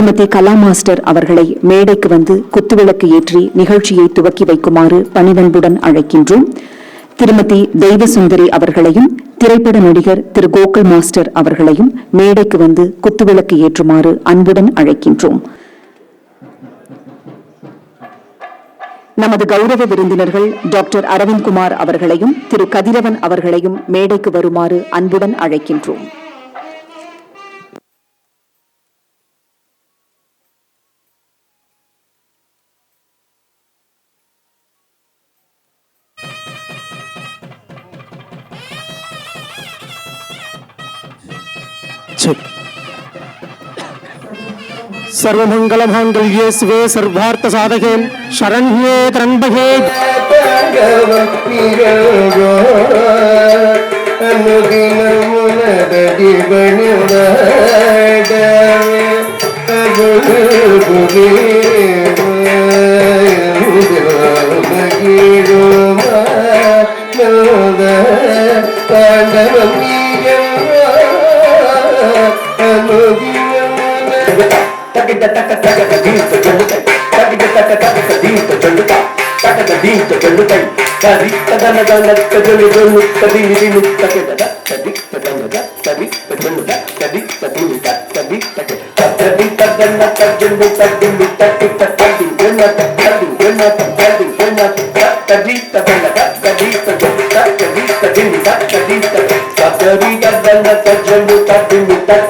திருமதி கலா மாஸ்டர் அவர்களை மேடைக்கு வந்து குத்துவிளக்கு ஏற்றி நிகழ்ச்சியை துவக்கி வைக்குமாறு பணிவன்புடன் அழைக்கின்றோம். திருமதி தெய்வசுந்தரி அவர்களையும் திரைப்பட நடிகர் திரு கோகுல் மாஸ்டர் அவர்களையும் மேடைக்கு வந்து குத்துவிளக்கு ஏற்றுமாறு அன்புடன் அழைக்கின்றோம். நமது கௌரவ விருந்தினர்கள் டாக்டர் அரவிந்த்குமார் அவர்களையும் திரு கதிரவன் அவர்களையும் மேடைக்கு வருமாறு அன்புடன் அழைக்கின்றோம். गच्छेत् सर्वमङ्गलमाङ्गल्ये शिवे सर्वार्थसाधके शरण्ये त्रंबके अनुदिनमुनदीवनिवाडवे తగ తగ దీంతో చెల్లుతాయి తగ తగ తగ దీంతో చెల్లుతాయి తగద దీంతో చెల్లుతాయి తది తదనద నక్క జొలి జొల్లు తది నిది నుక్క తగద తది తదనద తది తదనద తది తదినిద తది తగ తది తదన తజుండు తదిని తటి తటి జన తది జన తది జన తది తదనద తది తదనద తది తదినిద తది తగ తది తదన తజుండు తదిని తటి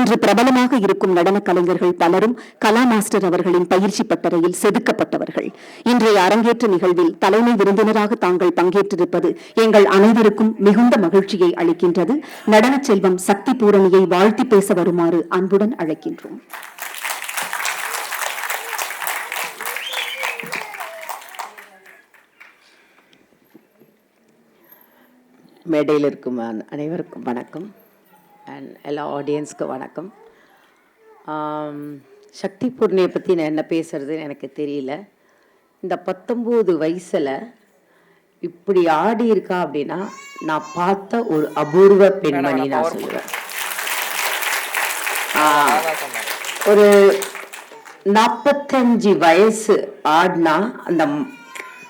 இன்று பிரபலமாக இருக்கும் நடன கலைஞர்கள் பலரும் கலா மாஸ்டர் அவர்களின் பயிற்சி பட்டறையில் செதுக்கப்பட்டவர்கள். இன்றைய அரங்கேற்ற நிகழ்வில் தலைமை விருந்தினராக தாங்கள் பங்கேற்றிருப்பது எங்கள் அனைவருக்கும் மிகுந்த மகிழ்ச்சியை அளிக்கின்றது. நடன செல்வம் சக்தி பூரணியை வாழ்த்தி பேச வருமாறு அன்புடன் அழைக்கின்றோம். மேடையில் இருக்கும் அனைவருக்கும் வணக்கம். அண்ட் எல்லா ஆடியன்ஸ்க்கும் வணக்கம். சக்தி பூர்ணியை பற்றி நான் என்ன பேசுறதுன்னு எனக்கு தெரியல. இந்த பத்தொம்போது வயசில் இப்படி ஆடி இருக்கா அப்படின்னா நான் பார்த்த ஒரு அபூர்வ பெண்மணி நான் சொல்லுவேன் ஒரு நாற்பத்தஞ்சு வயசு ஆடினா அந்த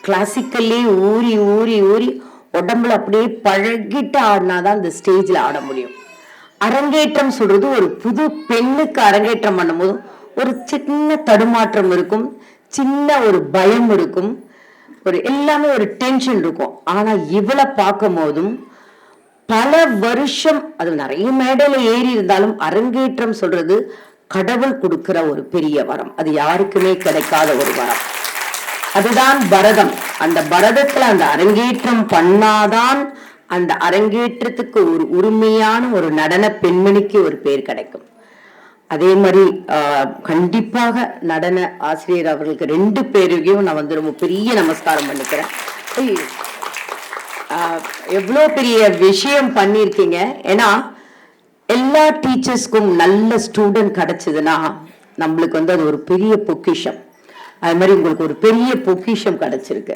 கிளாசிக்கல்லி ஊறி ஊறி ஊறி உடம்புல அப்படியே பழகிட்டு ஆடினாதான் அந்த ஸ்டேஜில் ஆட முடியும். அரங்கேற்றம் சொல்றது ஒரு புது பெண்ணுக்கு அரங்கேற்றம் பண்ணும்போது ஒரு சின்ன தடுமாற்றம் இருக்கும் சின்ன ஒரு பயம் இருக்கும் ஒரு எல்லாமே ஒரு டென்ஷன் இருக்கும். ஆனா இவளை பார்க்கும் போதும் பல வருஷம் அது நிறைய மேடையில ஏறி இருந்தாலும் அரங்கேற்றம் சொல்றது கடவுள் கொடுக்கிற ஒரு பெரிய வரம். அது யாருக்குமே கிடைக்காத ஒரு வரம். அதுதான் பரதம். அந்த பரதத்துல அந்த அரங்கேற்றம் பண்ணாதான் அந்த அரங்கேற்றத்துக்கு ஒரு உரிமையான ஒரு நடன பெண்மணிக்கு ஒரு பேர் கிடைக்கும். அதே மாதிரி ஆஹ், கண்டிப்பாக நடன ஆசிரியர் அவர்களுக்கு ரெண்டு பேரையும் நான் வந்து ரொம்ப பெரிய நமஸ்காரம் பண்ணிக்கிறேன். ஆஹ், எவ்வளோ பெரிய விஷயம் பண்ணியிருக்கீங்க. ஏன்னா எல்லா டீச்சர்ஸ்க்கும் நல்ல ஸ்டூடெண்ட் கிடைச்சதுன்னா நம்மளுக்கு வந்து அது ஒரு பெரிய பொக்கிஷம். அது மாதிரி உங்களுக்கு ஒரு பெரிய பொக்கிஷம் கிடைச்சிருக்கு.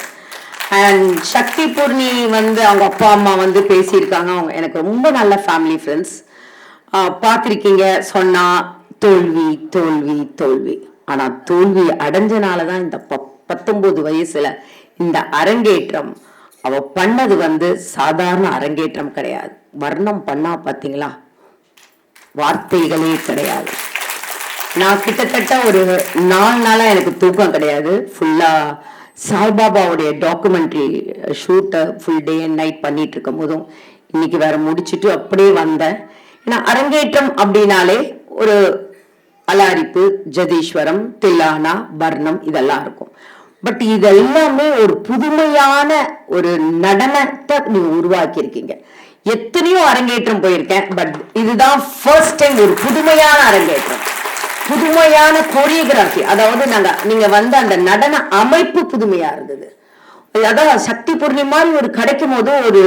அண்ட் சக்தி பூர்ணி வந்து அவங்க அப்பா அம்மா வந்து பேசியிருக்காங்க. அவங்க எனக்கு ரொம்ப நல்ல ஃபேமிலி ஃப்ரெண்ட்ஸ் பார்த்துருக்கீங்க சொன்னா தோல்வி தோல்வி தோல்வி. ஆனா தோல்வி அடைஞ்சனால தான் இந்த ப- பத்தொன்பது வயசுல இந்த அரங்கேற்றம். அவ பண்ணது வந்து சாதாரண அரங்கேற்றம் கிடையாது. வர்ணம் பண்ணா பாத்தீங்களா? வார்த்தைகளே கிடையாது. நான் கிட்டத்தட்ட ஒரு நாலு நாளா எனக்கு தூக்கம் கிடையாது. ஃபுல்லா சாய்பாபாவுடைய டாக்குமெண்ட்ரி ஷூட்டை ஃபுல் டே அண்ட் நைட் பண்ணிட்டு இருக்கும் போதும் இன்னைக்கு வேற முடிச்சிட்டு அப்படியே வந்தேன். ஏன்னா அரங்கேற்றம் அப்படின்னாலே ஒரு அலாரிப்பு ஜதீஸ்வரம் தில்லானா வர்ணம் இதெல்லாம் இருக்கும். பட் இதெல்லாமே ஒரு புதுமையான ஒரு நடனத்தை நீங்க உருவாக்கி இருக்கீங்க எத்தனையோ அரங்கேற்றம் போயிருக்கேன் பட் இதுதான் ஃபர்ஸ்ட் டைம் ஒரு புதுமையான அரங்கேற்றம். புதுமையான கொரியோகிராஃபி அதாவது நாங்க நீங்க வந்து அந்த நடன அமைப்பு புதுமையா இருந்தது. அதான் சக்தி பூர்ணி மாதிரி ஒரு கிடைக்கும் போது ஒரு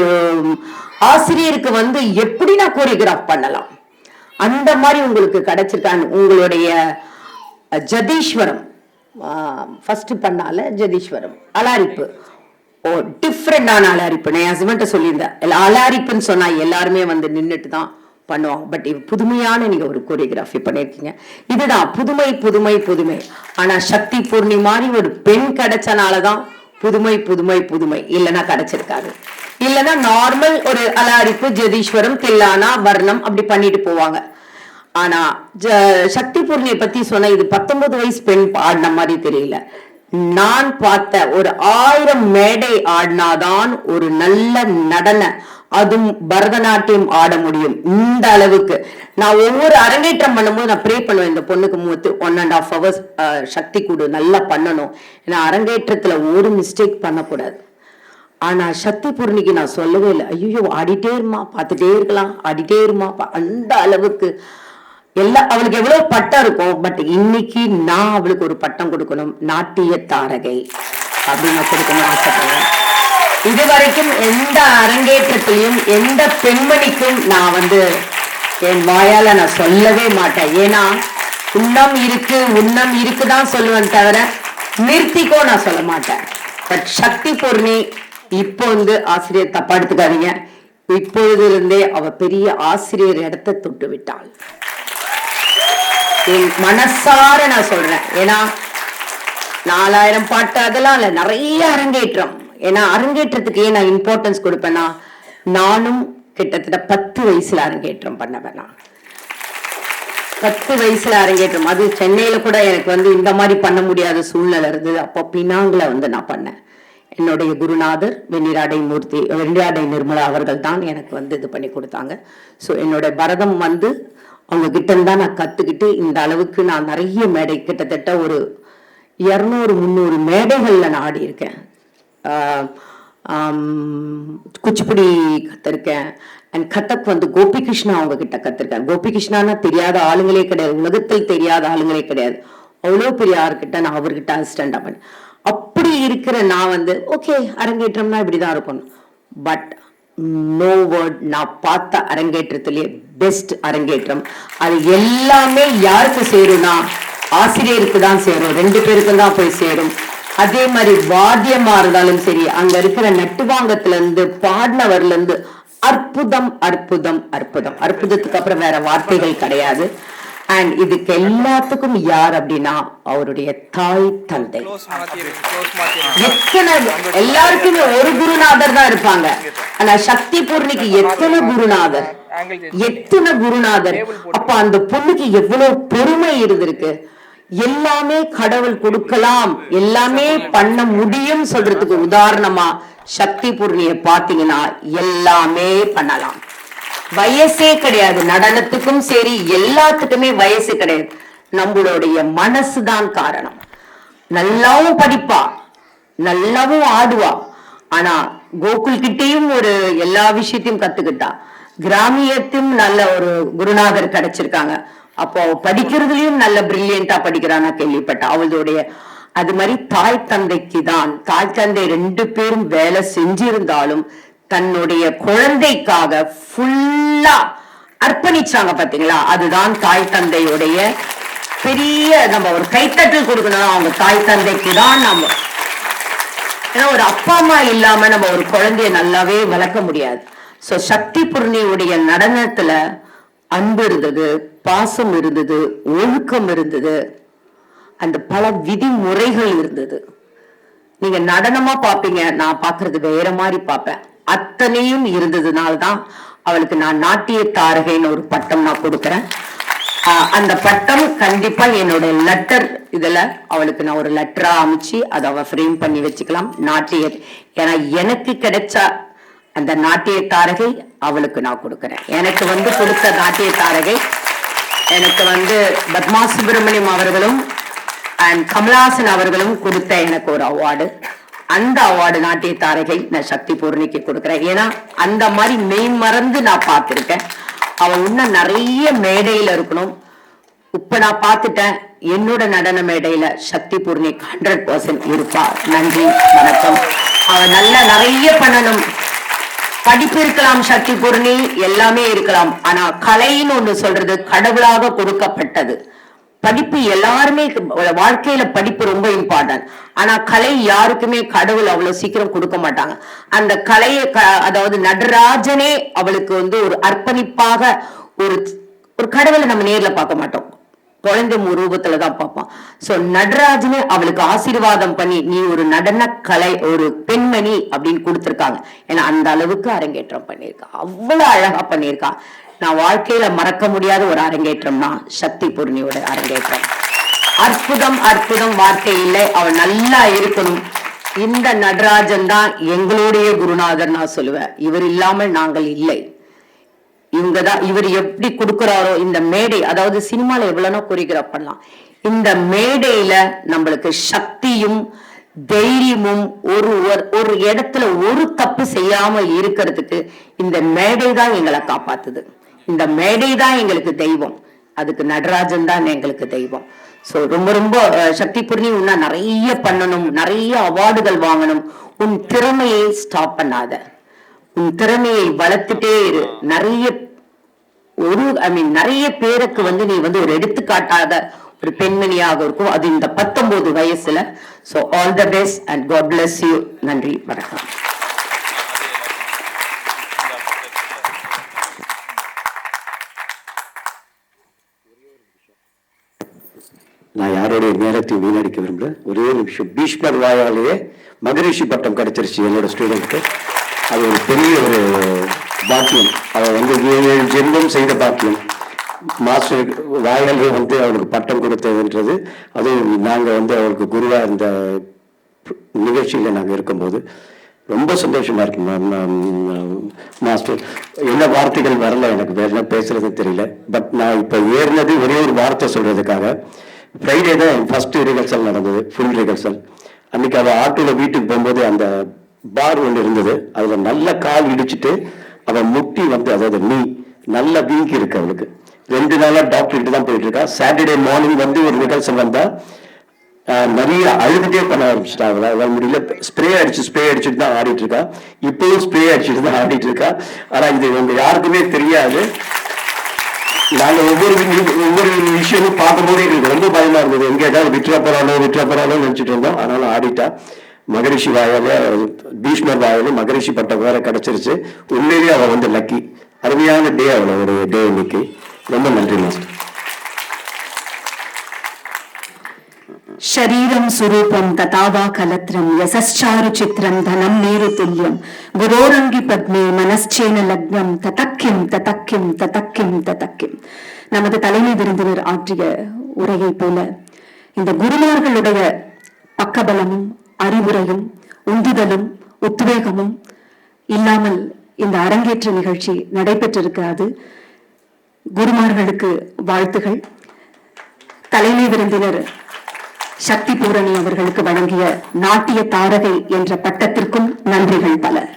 ஆசிரியருக்கு வந்து எப்படி நான் கோரியோகிராஃப் பண்ணலாம்? அந்த மாதிரி உங்களுக்கு கிடைச்சிருக்காங்க உங்களுடைய ஜதீஸ்வரம். ஃபர்ஸ்ட் பண்ணால ஜதீஸ்வரம். அலாரிப்பு. ஓ டிஃப்ரெண்டான அலாரிப்பு. நான் என் சொல்லியிருந்தேன். அலாரிப்புன்னு சொன்னா எல்லாருமே வந்து நின்றுட்டு தான் பண்ணுவாங்க. பட் புதுமையான நீங்க ஒரு கோரியோகிராஃபி பண்ணியிருக்கீங்க இதுதான் புதுமை புதுமை புதுமை. ஆனா சக்தி பூர்ணி மாதிரி ஒரு பெண் கிடைச்சனாலதான் புதுமை புதுமை புதுமை. இல்லைன்னா கிடைச்சிருக்காது. இல்லைன்னா நார்மல் ஒரு அலாரிப்பு ஜெதீஸ்வரம் தில்லானா வர்ணம் அப்படி பண்ணிட்டு போவாங்க. ஆனா சக்தி பூர்ணியை பத்தி சொன்ன இது பத்தொன்பது வயசு பெண் ஆடின மாதிரி தெரியல. நான் பார்த்த ஒரு ஆயிரம் மேடை ஆடினாதான் ஒரு நல்ல நடன அதுவும் பரதநாட்டியம் ஆட முடியும். இந்த அளவுக்கு. நான் ஒவ்வொரு அரங்கேற்றம் பண்ணும்போது நான் ப்ரே பண்ணுவேன். இந்த பொண்ணுக்கு மூத்து ஒன் அண்ட் ஆஃப் ஹவர்ஸ் சக்தி கூடு. நல்லா பண்ணணும். ஏன்னா அரங்கேற்றத்துல ஒரு மிஸ்டேக் பண்ணக்கூடாது. ஆனா சக்தி பூர்ணிக்கு நான் சொல்லவே இல்லை. ஐயோ ஆடிட்டே இருமா பார்த்துட்டே இருக்கலாம். ஆடிட்டே இருமா அந்த அளவுக்கு. எல்லா அவளுக்கு எவ்வளவு பட்டம் இருக்கும் பட் இன்னைக்கு நான் அவளுக்கு ஒரு பட்டம் கொடுக்கணும். நாட்டிய தாரகை. அப்படின்னு கொடுக்கணும்னு ஆசைப்படுறேன். இதுவரைக்கும் எந்த அரங்கேற்றத்திலையும் எந்த பெண்மணிக்கும் நான் வந்து என் வாயால நான் சொல்லவே மாட்டேன். ஏன்னா உண்ணம் இருக்கு உண்ணம் இருக்குதான் சொல்லுவேன் தவிர நிறுத்திக்கோ நான் சொல்ல மாட்டேன். பட் சக்தி பூர்ணி இப்போ வந்து ஆசிரியர் தப்பா எடுத்துக்காதீங்க. இப்பொழுதிருந்தே அவ பெரிய ஆசிரியர் இடத்தை தொட்டு விட்டாள். என் மனசார நான் சொல்றேன். ஏன்னா நாலாயிரம் பாட்டு அதெல்லாம் இல்ல நிறைய அரங்கேற்றம். ஏன்னா அரங்கேற்றத்துக்கு ஏன் நான் இம்பார்ட்டன்ஸ் கொடுப்பேன்னா நானும் கிட்டத்தட்ட பத்து வயசுல அரங்கேற்றம் பண்ணவன். நான் பத்து வயசுல அரங்கேற்றம். அது சென்னையில கூட எனக்கு வந்து இந்த மாதிரி பண்ண முடியாத சூழ்நிலை இருந்தது. அப்போ பினாங்கில வந்து நான் பண்ணேன். என்னுடைய குருநாதர் வெண்ணிராடை மூர்த்தி வெண்ணிராடை நிர்மலா அவர்கள் தான் எனக்கு வந்து இது பண்ணி கொடுத்தாங்க. ஸோ என்னோட பரதம் வந்து அவங்க கிட்ட தான் நான் கத்துக்கிட்டு இந்த அளவுக்கு நான் நிறைய மேடை கிட்டத்தட்ட ஒரு இரநூறு முந்நூறு மேடைகள்ல நான் ஆடி இருக்கேன் குச்சிப்புடி கத்திருக்கேன். அண்ட் கதக் வந்து கோபி கிருஷ்ணா அவங்க கிட்ட கத்திருக்கேன். கோபி கிருஷ்ணானா தெரியாத ஆளுங்களே கிடையாது. உலகத்தில் தெரியாத ஆளுங்களே கிடையாது. அவ்வளோ பெரிய ஆர்கிட்ட நான் அவர்கிட்ட அசிஸ்டண்டாக பண்ணேன். அப்படி இருக்கிற நான் வந்து ஓகே அரங்கேற்றம்னா இப்படி தான் இருக்கணும். பட் நோ வேர்ட் நான் பார்த்த அரங்கேற்றத்திலே பெஸ்ட் அரங்கேற்றம். அது எல்லாமே யாருக்கு சேரும்னா ஆசிரியருக்கு தான் சேரும். ரெண்டு பேருக்கும் தான் போய் சேரும். அதே மாதிரி வாத்தியமா இருந்தாலும் சரி அங்க இருக்கிற நட்டுவாங்கத்துல இருந்து பாடினவர்ல இருந்து அற்புதம் அற்புதம் அற்புதம். அற்புதத்துக்கு அப்புறம் வேற வார்த்தைகள் கிடையாது. அண்ட் இதுக்கு எல்லாத்துக்கும் யார் அப்படின்னா அவருடைய தாய் தந்தை. எத்தனை எல்லாருக்குமே ஒரு குருநாதர் தான் இருப்பாங்க. ஆனா சக்தி பூர்ணிக்கு எத்தனை குருநாதர்? எத்தனை குருநாதர்? அப்ப அந்த பொண்ணுக்கு எவ்வளவு பொறுமை இருந்திருக்கு? எல்லாமே கடவுள் கொடுக்கலாம். எல்லாமே பண்ண முடியும் சொல்றதுக்கு உதாரணமா சக்தி பூர்ணிய பாத்தீங்கன்னா எல்லாமே பண்ணலாம். வயசே கிடையாது. நடனத்துக்கும் சரி எல்லாத்துக்குமே வயசு கிடையாது. நம்மளுடைய மனசுதான் காரணம். நல்லாவும் படிப்பா நல்லாவும் ஆடுவா. ஆனா கோகுல் கிட்டேயும் ஒரு எல்லா விஷயத்தையும் கத்துக்கிட்டா. கிராமியத்தையும் நல்ல ஒரு குருநாதர் கிடைச்சிருக்காங்க. அப்போ படிக்கிறதுலயும் நல்ல பிரில்லியண்டா படிக்கிறானா கேள்விப்பட்டேன். அவளுடைய அது மாதிரி தாய் தந்தைக்கு தான் தாய் தந்தை ரெண்டு பேரும் வேலை செஞ்சிருந்தாலும் தன்னுடைய குழந்தைக்காக ஃபுல்லா அர்ப்பணிச்சாங்க பாத்தீங்களா? அதுதான் தாய் தந்தையுடைய பெரிய நம்ம ஒரு கைத்தட்டல் கொடுக்கணும் அவங்க தாய் தந்தைக்கு தான் நம்ம. ஏன்னா ஒரு அப்பா அம்மா இல்லாம நம்ம ஒரு குழந்தைய நல்லாவே வளர்க்க முடியாது. சோ சக்தி பூர்ணியுடைய நடனத்துல அன்பு இருந்தது பாசம் இருந்தது ஒழுக்கம் இருந்தது. அந்த பல விதிமுறைகள் இருந்தது. நீங்க நடனமா பாப்பீங்க நான் பாக்குறது வேற மாதிரி பார்ப்பேன். அத்தனையும் இருந்ததுனால தான் அவளுக்கு நான் நாட்டிய தாரகைன்னு ஒரு பட்டம் நான் கொடுக்குறேன். அந்த பட்டம் கண்டிப்பா என்னோட லெட்டர் இதுல அவளுக்கு நான் ஒரு லெட்டரா அமைச்சு அதை அவ ஃப்ரேம் பண்ணி வச்சுக்கலாம் நாட்டிய. ஏன்னா எனக்கு கிடைச்ச அந்த நாட்டிய தாரகை அவளுக்கு நான் கொடுக்குறேன். எனக்கு வந்து கொடுத்த நாட்டிய தாரகை எனக்கு வந்து பத்மா சுப்பிரமணியம் அவர்களும் அண்ட் கமலாசன் அவர்களும் கொடுத்த எனக்கு ஒரு அவார்டு அந்த அவார்டு நாட்டிய தாரகை நான் சக்தி பூர்ணிக்கு கொடுக்குறேன். ஏன்னா அந்த மாதிரி மெய் மறந்து நான் பார்த்துருக்கேன். அவள் இன்னும் நிறைய மேடையில் இருக்கணும். இப்போ நான் பார்த்துட்டேன் என்னோட நடன மேடையில சக்தி பூர்ணி ஹண்ட்ரட் பர்சன்ட் இருப்பா. நன்றி வணக்கம். அவ நல்லா நிறைய பண்ணணும். படிப்பு இருக்கலாம் சக்தி பூர்ணி எல்லாமே இருக்கலாம். ஆனா கலைன்னு ஒண்ணு சொல்றது கடவுளாக கொடுக்கப்பட்டது. படிப்பு எல்லாருமே வாழ்க்கையில படிப்பு ரொம்ப இம்பார்ட்டன்ட் ஆனா கலை யாருக்குமே கடவுள் அவ்வளவு சீக்கிரம் கொடுக்க மாட்டாங்க. அந்த கலையை க- அதாவது நடராஜனே அவளுக்கு வந்து ஒரு அர்ப்பணிப்பாக ஒரு ஒரு கடவுளை நம்ம நேர்ல பார்க்க மாட்டோம். குழந்தை ரூபத்துல தான் பார்ப்பான். ஸோ நடராஜனே அவளுக்கு ஆசீர்வாதம் பண்ணி நீ ஒரு நடன கலை ஒரு பெண்மணி அப்படின்னு கொடுத்துருக்காங்க. ஏன்னா அந்த அளவுக்கு அரங்கேற்றம் பண்ணியிருக்கா. அவ்வளோ அழகா பண்ணியிருக்கா. நான் வாழ்க்கையில மறக்க முடியாத ஒரு அரங்கேற்றம்னா சக்தி பூர்ணியோட அரங்கேற்றம். அற்புதம் அற்புதம் வார்த்தை இல்லை. அவள் நல்லா இருக்கணும். இந்த நடராஜன் தான் எங்களுடைய குருநாதர் நான் சொல்லுவேன். இவர் இல்லாமல் நாங்கள் இல்லை. இங்கதான் இவர் எப்படி கொடுக்கிறாரோ இந்த மேடை அதாவது சினிமால எவ்வளவுனா கொரியோகிராஃப் பண்ணலாம் இந்த மேடையில நம்மளுக்கு சக்தியும் தைரியமும் ஒரு ஒரு- ஒரு இடத்துல ஒரு தப்பு செய்யாம இருக்கிறதுக்கு இந்த மேடை தான் எங்களை காப்பாத்துது. இந்த மேடை தான் எங்களுக்கு தெய்வம். அதுக்கு நடராஜன் தான் எங்களுக்கு தெய்வம். சோ ரொம்ப ரொம்ப சக்தி பூர்ணி உன்னா நிறைய பண்ணணும் நிறைய அவார்டுகள் வாங்கணும். உன் திறமையை ஸ்டாப் பண்ணாத. திறமையை வளர்த்துட்டே இரு. நிறைய ஒரு ஐ மீன் நிறைய பேருக்கு வந்து நீ வந்து ஒரு எடுத்துக்காட்டாத ஒரு பெண்மணியாக இருக்கும். அது இந்த பத்தொன்பது வயசுல. So all the best and God bless you நன்றி வணக்கம். நான் யாருடைய நேரத்தை வீணடிக்க விரும்பல. ஒரே நிமிஷம் பீஷ்மர் வாயாலேயே மகரிஷி பட்டம் கிடைச்சிருச்சு என்னோட ஸ்டூடெண்ட்க்கு அது ஒரு பெரிய ஒரு பாக்கியம். அவள் வந்து ஏழு ஏழு ஜென்மம் செய்த பாக்கியம். மாஸ்டர் வாயாலே வந்து அவருக்கு பட்டம் கொடுத்ததுன்றது. அதுவும் நாங்கள் வந்து அவருக்கு குருவாக இருந்த நிகழ்ச்சியில் நாங்கள் இருக்கும்போது ரொம்ப சந்தோஷமாக இருக்கு மாஸ்டர். என்ன வார்த்தைகள் வரல எனக்கு வேற என்ன பேசுறது தெரியல. பட் நான் இப்போ ஏறினது ஒரே ஒரு வார்த்தை சொல்கிறதுக்காக ஃப்ரைடே தான் ஃபஸ்ட்டு ரிஹர்சல் நடந்தது ஃபுல் ரிஹர்சல் அன்றைக்கி அவள் ஆட்டோவில் வீட்டுக்கு போகும்போது அந்த பார் ஒன்று இருந்தது. அதில் நல்ல கால் இடிச்சிட்டு அவன் முட்டி வந்து அதாவது நீ நல்ல வீங்கி இருக்கு அவளுக்கு ரெண்டு நாளாக டாக்டர்கிட்ட தான் போயிட்டு இருக்கா. சாட்டர்டே மார்னிங் வந்து ஒரு நிகழ்ச்சி வந்தால் ஆஹ் நிறைய அழுதுகிட்டே பண்ண ஆரம்பிச்சிட்டாங்க அவளால முடியல ஸ்ப்ரே அடிச்சு ஸ்ப்ரே அடிச்சுட்டு தான் ஆடிட்டு இருக்கா. இப்பவும் ஸ்ப்ரே அடிச்சுட்டு தான் ஆடிட்டு இருக்கா. ஆனால் இது வந்து யாருக்குமே தெரியாது. நாங்கள் ஒவ்வொரு ஒவ்வொரு விஷயமும் பார்க்கும்போது எங்களுக்கு ரொம்ப பயமா இருந்தது. எங்க ஏதாவது விட்டுற போறானோ விட்டுற போறானோ நினைச்சிட்டு இருந்தோம். அதனால ஆடிட்டா. மகரிஷி வாயில பீஷ்மர் வாயில மகரிஷி பட்டம் வேற கிடைச்சிருச்சு. உண்மையிலேயே அவள் வந்து லக்கி அருமையான டே அவளோட டே இன்னைக்கு. ரொம்ப நன்றி மாஸ்டர் శరీరం స్వరూపం తథావా కలత్రం యశ్చారు చిత్రం ధనం నీరు తుల్యం గురోరంగి పద్మే மனச்சேன லக்னம் ததக்கிம் ததக்கிம் ததக்கிம் ததக்கிம். நமது தலைமை விருந்தினர் ஆற்றிய உரையை போல இந்த குருமார்களுடைய பக்கபலமும் அறிவுரையும் உந்துதலும் உத்வேகமும் இல்லாமல் இந்த அரங்கேற்ற நிகழ்ச்சி நடைபெற்றிருக்காது. குருமார்களுக்கு வாழ்த்துகள். தலைமை விருந்தினர் சக்தி பூரணி அவர்களுக்கு வழங்கிய நாட்டிய தாரகை என்ற பட்டத்திற்கும் நன்றிகள் பல.